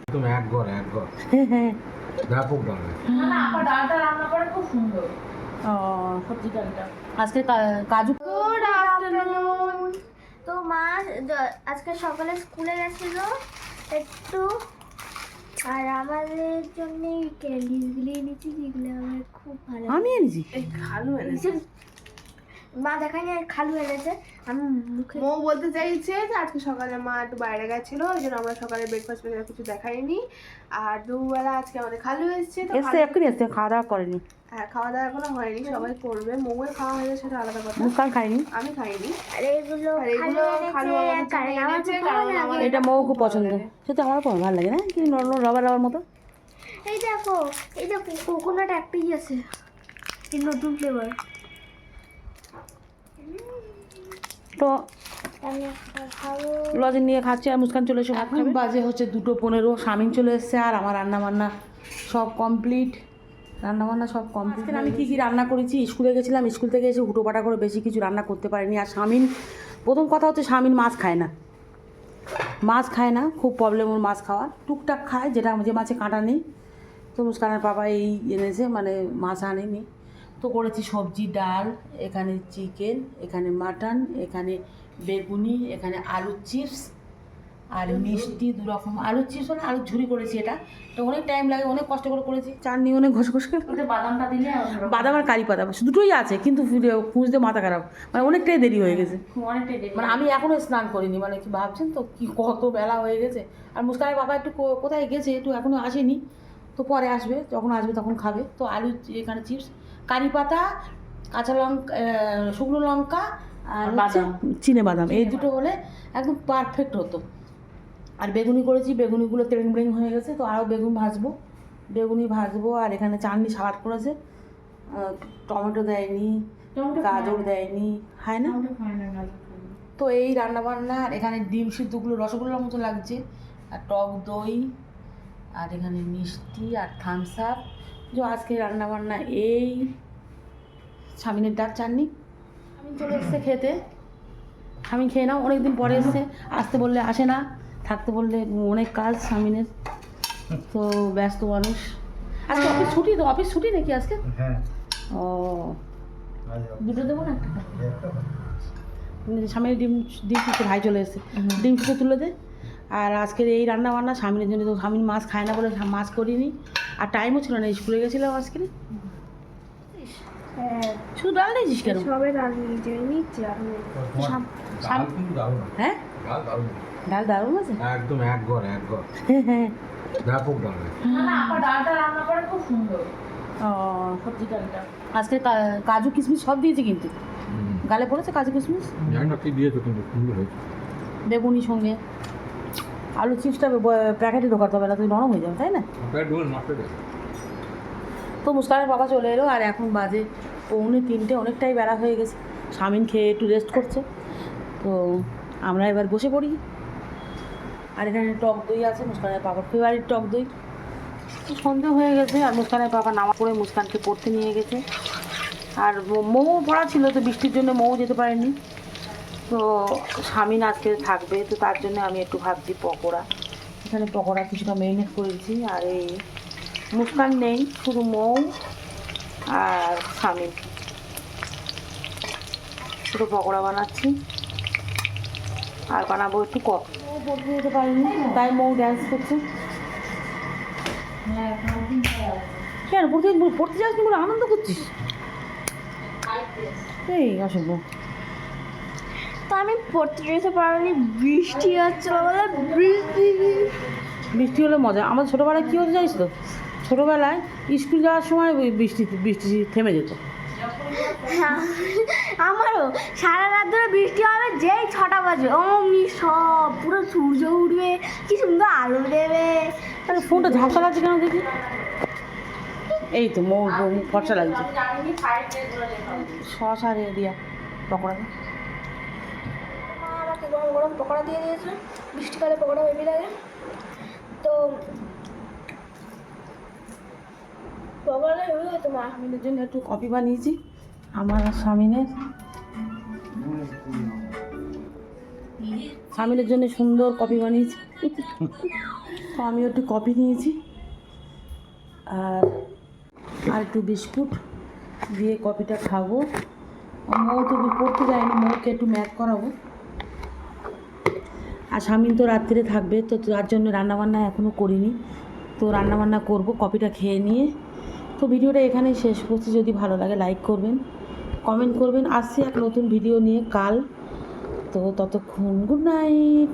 একদম এক ঘর এক ঘর। ব্যাপক না ডালটা রান্না করে খুব সুন্দর। সবজি ডালটা। আজকে কাজু গুড আফটারনুন তো মা আজকে সকালে স্কুলে গেছিল একটু। আর আমাদের জন্য ক্যান্ডিসগুলি এনেছি যেগুলো আমার খুব ভালো আমি এনেছি? খালু এনেছে। মা দেখায়নি আর খালু এনেছে। আমি মুখে মৌ বলতে চাইছে যে আজকে সকালে মা একটু বাইরে গেছিল ওই জন্য আমরা সকালে ব্রেকফাস্ট বেলা কিছু দেখাইনি। আর দুবেলা আজকে আমাদের খালু এসছে তো এসছে এক্ষুনি এসছে খাওয়া দাওয়া করেনি। হ্যাঁ খাওয়া দাওয়া এখনও হয়নি সবাই করবে। মৌয়ের খাওয়া হয়ে সেটা আলাদা কথা। মুস্কান খাইনি? আমি খাইনি। আর এগুলো আর এগুলো খালু খালু আমাদের কারণ আমার এটা মৌ খুব পছন্দ। সেটা আমার খুব ভালো লাগে না? কি নরম রবার রবার মতো? এই দেখো এই দেখো কোকোনাট একটাই আছে। এই নতুন ফ্লেভার তো লজেন নিয়ে খাচ্ছি আর মুস্কান চলে এসে এখন বাজে হচ্ছে দুটো পনেরো স্বামীন চলে এসছে আর আমার রান্না বান্না সব কমপ্লিট রান্না বান্না সব কমপ্লিট আমি কী কী রান্না করেছি? স্কুলে গেছিলাম স্কুল থেকে এসে হুটোপাটা করে বেশি কিছু রান্না করতে পারিনি। আর স্বামীন প্রথম কথা হচ্ছে স্বামীন মাছ খায় না। মাছ খায় না খুব প্রবলেম ওর মাছ খাওয়ার টুকটাক খায় যেটা যে মাছে কাঁটা নেই। তো মুস্কানের বাবা এই এনেছে মানে মাছ আনেনি। তো করেছি সবজি ডাল এখানে চিকেন এখানে মাটন এখানে বেগুনি এখানে আলুর চিপস আর মিষ্টি দু রকম আলুর চিপস মানে আলুর ঝুড়ি করেছি এটা। তো অনেক টাইম লাগে অনেক কষ্ট করে করেছি। চাটনি অনেক ঘষে ঘষে ওতে বাদামটা দিলে বাদাম আর কারি পাতা দুটোই আছে কিন্তু খুঁজতে মাথা খারাপ। মানে অনেকটাই দেরি হয়ে গেছে। অনেকটাই দেরি। মানে আমি এখনও স্নান করিনি মানে কি ভাবছেন তো কি কত বেলা হয়ে গেছে। আর মুস্কানের বাবা একটু কোথায় গেছে একটু এখনও আসেনি। তো পরে আসবে যখন আসবে তখন খাবে। তো আলু এখানে চিপস কারি পাতা কাঁচা লঙ্কা শুকনো লঙ্কা আর বাদাম। চিনে বাদাম। এই দুটো হলে একদম পারফেক্ট হতো। আর বেগুনি করেছি বেগুনিগুলো তেড়িং বেড়িং হয়ে গেছে তো আরও বেগুন ভাজবো। বেগুনি ভাজবো আর এখানে চাটনি সালাড করেছে। টমেটো দেয়নি গাজর দেয়নি হয় না। তো এই রান্নাবান্না আর এখানে ডিম সিদ্ধগুলো রসগোল্লার মতো লাগছে। আর টক দই আর এখানে মিষ্টি আর থামস আপ যে আজকে রান্নাবান্না এই স্বামীনের ডাক চাননি আমি চলে এসছে খেতে। আমি খেয়ে নাও অনেকদিন পরে এসছে। আসতে বললে আসে না থাকতে বললে অনেক কাজ স্বামীনের তো ব্যস্ত মানুষ। আজকে অফিস ছুটি তো অফিস ছুটি নাকি আজকে? হ্যাঁ। ও। দুটো দেবো না একটা? স্বামীর ডিম ডিম ভাই চলে এসেছে। ডিম তুলে দে। আর আজকের এই রান্না বান্না স্বামীর জন্য তো স্বামীর মাছ খায় না বলে মাছ করিনি। আর টাইমও ছিল না স্কুলে গেছিলাম আজকে। হ্যাঁ। শুধু ডাল দিয়েছিস কেন? সবে নিচ্ছি ডাল কিন্তু হ্যাঁ? ডাল দারুণ আছে। একদম এক ঘর এক ঘর। ব্যাপক বানায় না না আপা ডালটা রান্না করে খুব সুন্দর। ও সবজি ডালটা। আজকে কাজু কিশমিশ সব দিয়েছে কিন্তু। গালে পড়েছে কাজু কিশমিশ? জানি না কি দিয়েছ কিন্তু সুন্দর হয়েছে। বেগুনি সঙ্গে। আলু চিপসটা প্যাকেটে ঢোকাতে হবে না তুই নরম হয়ে যাবে তাই না? তো মুস্কানের বাবা চলে এলো আর এখন বাজে পৌনে তিনটে অনেকটাই বেলা হয়ে গেছে। স্বামীন খেয়ে একটু রেস্ট করছে। তো আমরা এবার বসে পড়ি। আর এখানে টক দই আছে মুস্কানের বাবার ফেভারিট টক দই। সন্ধে হয়ে গেছে আর মুস্কানের বাবা নামা পড়ে মুস্কানকে পড়তে নিয়ে গেছে। আর মৌ- মৌ পড়া ছিল তো বৃষ্টির জন্য মৌ যেতে পারেনি। তো স্বামীন আজকে থাকবে, তো তার জন্য আমি একটু ভাবছি পকোড়া। এখানে পকোড়া কিছুটা মেরিনেট করেছি, আর এই মুস্কান নেই, শুধু মৌ আর স্বামী। শুধু পকোড়া বানাচ্ছি। আর বানাবো একটু যেতে পারিনি তাই মৌ ড্যান্স করছে। কেন, পড়তে পড়তে যাস আনন্দ করছিস? এই অসম্ভব তো আমি পড়তে যেতে পারিনি বৃষ্টি হচ্ছিল বলে বৃষ্টি। বৃষ্টি হলে মজা। আমার ছোটোবেলায় কী হতে জানিস তো? ছোটোবেলায় স্কুল যাওয়ার সময় ওই বৃষ্টি বৃষ্টি থেমে যেত। আমারও সারা রাত ধরে বৃষ্টি হবে যেই ছটা বাজবে অমনি সব পুরো সূর্য উঠবে কি সুন্দর আলো দেবে। আরে ফোনটা ঝাপসা লাগছে কেন দেখি? এই তো মৌ ফর্সা লাগছে। জানি সাইড দিয়ে চলে যেতে হবে সস আর এ দিয়া পকোড়া। গরম গরম পকোড়া দিয়ে দিয়েছে। বৃষ্টিকালে পকোড়া হেভি লাগে। তো পকোড়াটা হেভি হতো মা। স্বামীনের জন্য একটু কফি বানিয়েছি, আমার স্বামীনের। স্বামীর জন্য সুন্দর কফি বানিয়েছি। তো আমিও একটু কফি নিয়েছি। আর আর একটু বিস্কুট দিয়ে কফিটা খাব। মৌ তো পড়তে যায়নি, মৌকে একটু ম্যাথ করাবো। আর স্বামী তো রাত্রিরে থাকবে, তো তার জন্য রান্নাবান্না এখনও করিনি। তো রান্নাবান্না করব, কপিটা খেয়ে নিয়ে। তো ভিডিওটা এখানেই শেষ করছি, যদি ভালো লাগে লাইক করবেন কমেন্ট করবেন। আসছি এক নতুন ভিডিও নিয়ে কাল। তো ততক্ষণ গুড নাইট